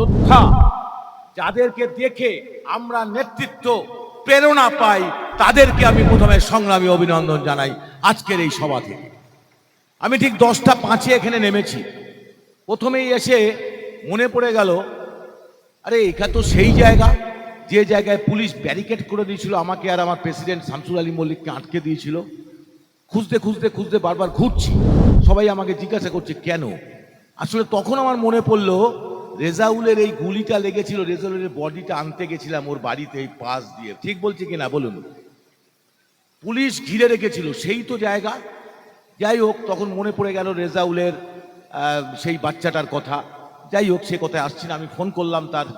যোদ্ধা, যাদেরকে দেখে আমরা নেতৃত্ব, প্রেরণা পাই, তাদেরকে আমি প্রথমে সংগ্রামী অভিনন্দন জানাই আজকের এই সভা থেকে। আমি ঠিক দশটা পাঁচে এখানে নেমেছি। প্রথমেই এসে মনে পড়ে গেল, আরে এখানে তো সেই জায়গা, যে জায়গায় পুলিশ ব্যারিকেড করে দিয়েছিল আমাকে আর আমার প্রেসিডেন্ট শামসুল আলী মল্লিককে আটকে দিয়েছিল। খুঁজতে খুঁজতে খুঁজতে বারবার ঘুরছি। সবাই আমাকে জিজ্ঞাসা করছে, কেন? আসলে তখন আমার মনে পড়ল রেজাউলের এই গুলিটা লেগেছিল, রেজাউলের বডিটা আনতে গেছিলাম ওর বাড়িতে এই পাশ দিয়ে। ঠিক বলছি কিনা বলুন? পুলিশ ঘিরে রেখেছিল, সেই তো জায়গা। যাই হোক, তখন মনে পড়ে গেল রেজাউলের সেই বাচ্চাটার কথা। যাই হোক, সে কথায় আসছি না, আমি ফোন করলাম তার,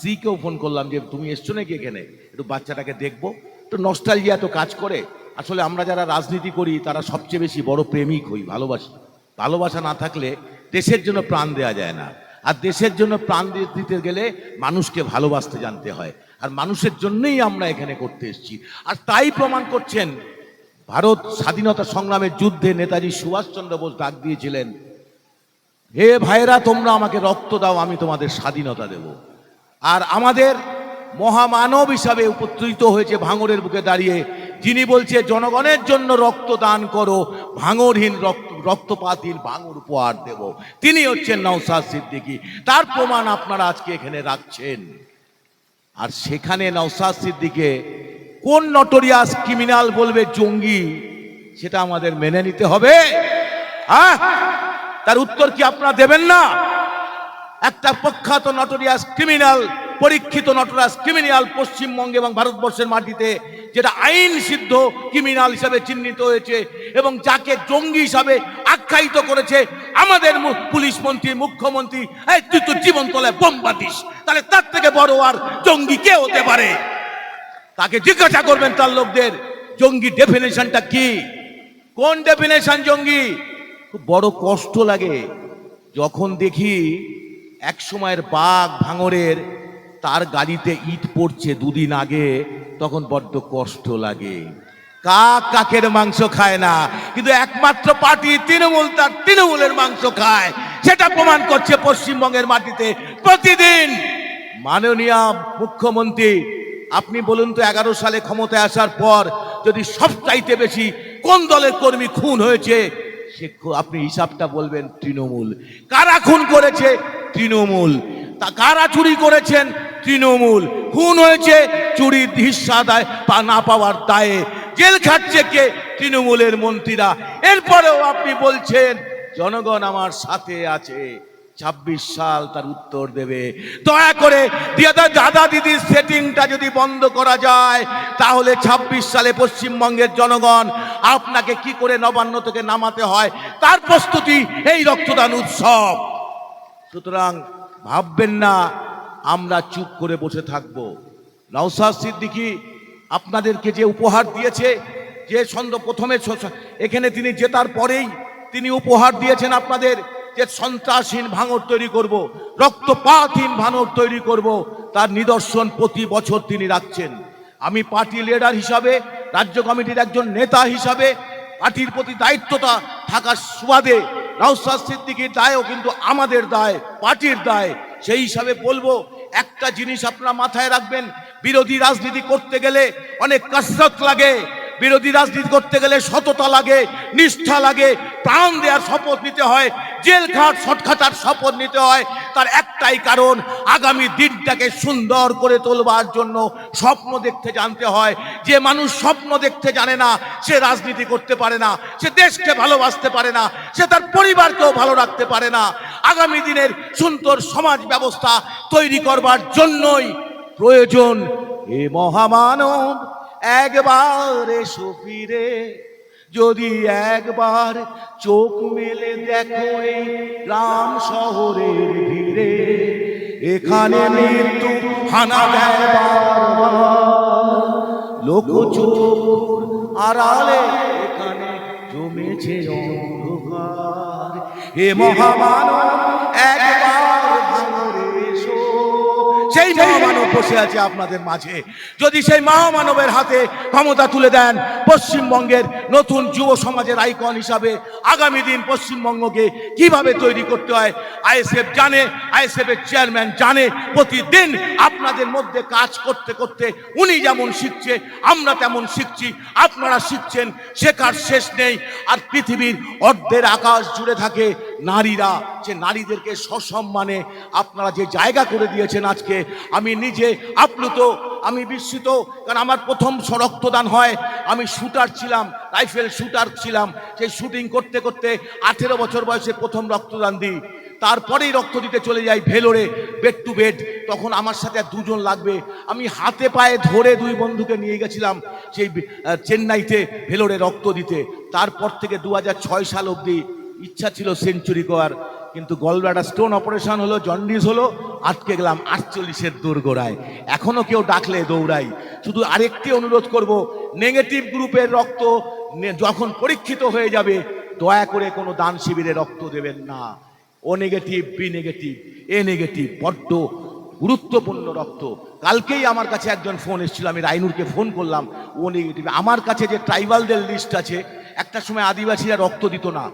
সিকেও ফোন করলাম যে, তুমি এসছো নাকি এখানে? একটু বাচ্চাটাকে দেখব। তো নস্টালজিয়া তো কাজ করে। আসলে আমরা যারা রাজনীতি করি, তারা সবচেয়ে বেশি বড় প্রেমিক হই, ভালোবাসি। ভালোবাসা না থাকলে দেশের জন্য প্রাণ দেওয়া যায় না। আর দেশের জন্য প্রাণ দিতে গেলে মানুষকে ভালোবাসতে জানতে হয়। আর মানুষের জন্যই আমরা এখানে করতে এসেছি। আর তাই প্রমাণ করছেন, ভারত স্বাধীনতা সংগ্রামের যুদ্ধে নেতাজি সুভাষচন্দ্র বোস ডাক দিয়েছিলেন, হে ভাইরা তোমরা আমাকে রক্ত দাও, আমি তোমাদের স্বাধীনতা দেব। আর আমাদের মহামানব হিসাবে উপস্থিত হয়েছে ভাঙরের বুকে দাঁড়িয়ে, যিনি বলছে, জনগণের জন্য রক্ত দান করো ভাঙরহীন রক্ত রক্তপাতহীন ভাঙর উপহার দেব। তিনি হচ্ছেন নওসাদ সিদ্দিকী। তার প্রমাণ আপনারা আজকে এখানে রাখছেন। আর সেখানে নওসাদ সিদ্দিকে কোন নটোরিয়াস ক্রিমিনাল বলবে জঙ্গি, সেটা আমাদের মেনে নিতে হবে। হ্যাঁ? তার উত্তর কি আপনারা দেবেন না? একটা প্রখ্যাত নটোরিয়াস ক্রিমিনাল পরীক্ষিত নটোরিয়াস ক্রিমিনাল পশ্চিমবঙ্গে এবং ভারতবর্ষের মাটিতে, যেটা আইন সিদ্ধ ক্রিমিনাল হিসাবে চিহ্নিত হয়েছে এবং যাকে জঙ্গি হিসাবে আখ্যায়িত করেছে আমাদের পুলিশ মন্ত্রী, মুখ্যমন্ত্রী তুই তো জীবন তলায় বোম বাঁধিস। তাহলে তার থেকে বড় আর জঙ্গি কে হতে পারে? তাকে জিজ্ঞাসা করবেন তার লোকদের, জঙ্গি ডেফিনেশনটা কি? কোন ডেফিনেশন জঙ্গি? খুব বড় কষ্ট লাগে যখন দেখি এক সময়ের বাঘ ভাঙরের তার গাড়িতে ইট পড়ছে দুদিন আগে, তখন বড্ড কষ্ট লাগে। কাক কাকের মাংস খায় না, কিন্তু একমাত্র পার্টি তৃণমূল, তার তৃণমূলের মাংস খায়। সেটা প্রমাণ করছে পশ্চিমবঙ্গের মাটিতে প্রতিদিন। মাননীয় মুখ্যমন্ত্রী, আপনি বলুন তো এগারো সালে ক্ষমতায় আসার পর যদি সবচাইতে বেশি কোন দলের কর্মী খুন হয়েছে, সে আপনি হিসাবটা বলবেন তৃণমূল। কারা খুন করেছে? তৃণমূল। তা কারা চুরি করেছেন? তৃণমূল। খুন হয়েছে চুরির হিস্সা দায় পা না পাওয়ার দায়ে। জেল খাটছে কে? তৃণমূলের মন্ত্রীরা। এরপরেও আপনি বলছেন, জনগণ আমার সাথে আছে। ছাব্বিশ সাল তার উত্তর দেবে। দয়া করে দাদা দাদা দিদির সেটিংটা যদি বন্ধ করা যায়, তাহলে ছাব্বিশ সালে পশ্চিমবঙ্গের জনগণ আপনাকে কি করে নবান্ন থেকে নামাতে হয়? তার প্রস্তুতি এই রক্তদান উৎসব। সুতরাং ভাববেন না আমরা চুপ করে বসে থাকব। নওসাদ সিদ্দিকি আপনাদেরকে যে উপহার দিয়েছে, যে ছন্দ প্রথমে এখানে তিনি জেতার পরেই তিনি উপহার দিয়েছেন আপনাদের যে সন্ত্রাসহীন ভাঙর তৈরি করব, রক্তপাতহীন ভাঙর তৈরি করব, তার নিদর্শন প্রতি বছর তিনি রাখছেন। আমি পার্টি লিডার হিসাবে, রাজ্য কমিটির একজন নেতা হিসাবে পার্টির প্রতি দায়িত্বটা থাকার সুবাদে নওসাদ সিদ্দিকির দায়ও কিন্তু আমাদের দায়, পার্টির দায়। সেই হিসাবে বলব, একটা জিনিস আপনারা মাথায় রাখবেন, বিরোধী রাজনীতি করতে গেলে অনেক কসরত লাগে। বিরোধী রাজনীতি করতে গেলে সততা লাগে, নিষ্ঠা লাগে, প্রাণ দেওয়ার শপথ নিতে হয় জেল খাট সটখাটার শপথ নিতে হয়। তার একটাই কারণ, আগামী দিনটাকে সুন্দর করে তোলবার জন্য স্বপ্ন দেখতে জানতে হয়। যে মানুষ স্বপ্ন দেখতে জানে না, সে রাজনীতি করতে পারে না, সে দেশকে ভালোবাসতে পারে না, সে তার পরিবারকেও ভালো রাখতে পারে না। আগামী দিনের সুন্দর সমাজ ব্যবস্থা তৈরি করবার জন্যই প্রয়োজন এ মহামানব। একবার এসো ফিরে যদি একবার চোখ মেলে দেখো এই রাম শহরের ভিড়ে, এখানে মৃত্যু হানা। লোক চোখ আড়ালে এখানে জমেছে অন্ধকার হে মহামানব সেই মহামানব বসে আছে আপনাদের মাঝে। যদি সেই মহামানবের হাতে ক্ষমতা তুলে দেন, পশ্চিমবঙ্গের নতুন যুব সমাজের আইকন হিসাবে আগামী দিন পশ্চিমবঙ্গকে কীভাবে তৈরি করতে হয়, আইএসএফ জানে আইএসএফ এর চেয়ারম্যান জানে, প্রতিদিন আপনাদের মধ্যে কাজ করতে করতে উনি যেমন শিখছে, আমরা তেমন শিখছি, আপনারা শিখছেন, শেখার শেষ নেই, আর পৃথিবীর অর্ধের আকাশ জুড়ে থাকে নারীরা, যে নারীদেরকে সসম্মানে আপনারা যে জায়গা করে দিয়েছেন আজকে, আমি নিজে আপ্লুত, আমি বিস্মিত, কারণ আমার প্রথম রক্তদান হয়, আমি শুটার ছিলাম, রাইফেল শুটার ছিলাম সেই শুটিং করতে করতে আঠেরো বছর বয়সে প্রথম রক্তদান দিই। তারপরেই রক্ত দিতে চলে যাই ভেলোরে বেড টু বেড তখন আমার সাথে দুজন লাগবে। আমি হাতে পায়ে ধরে দুই বন্ধুকে নিয়ে গেছিলাম, সেই চেন্নাইতে ভেলোরে রক্ত দিতে। তারপর থেকে দু সাল অবধি ইচ্ছা ছিল সেঞ্চুরি করার, কিন্তু গলব্লাডার স্টোন অপারেশন হলো জন্ডিস হলো, আটকে গেলাম আটচল্লিশের দোরগোড়ায়। এখনও কেউ ডাকলে দৌড়াই। শুধু আরেকটি অনুরোধ করব নেগেটিভ গ্রুপের রক্ত যখন পরীক্ষিত হয়ে যাবে, দয়া করে কোনো দান শিবিরে রক্ত দেবেন না। O negative B negative A negative বড্ড গুরুত্বপূর্ণ রক্ত। কালকেই আমার কাছে একজন ফোন এসেছিল, আমি রাইনুরকে ফোন করলাম, ও নেগেটিভ আমার কাছে যে ট্রাইবালদের লিস্ট আছে, একটা সময় আদিবাসীরা রক্ত দিত না।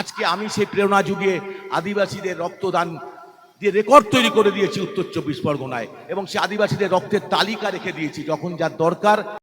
আজকে আমি সেই প্রেরণা যুগে আদিবাসীদের রক্তদান দিয়ে রেকর্ড তৈরি করে দিয়েছি উত্তর চব্বিশ পরগনায়। এবং সে আদিবাসীদের রক্তের তালিকা রেখে দিয়েছি, যখন যার দরকার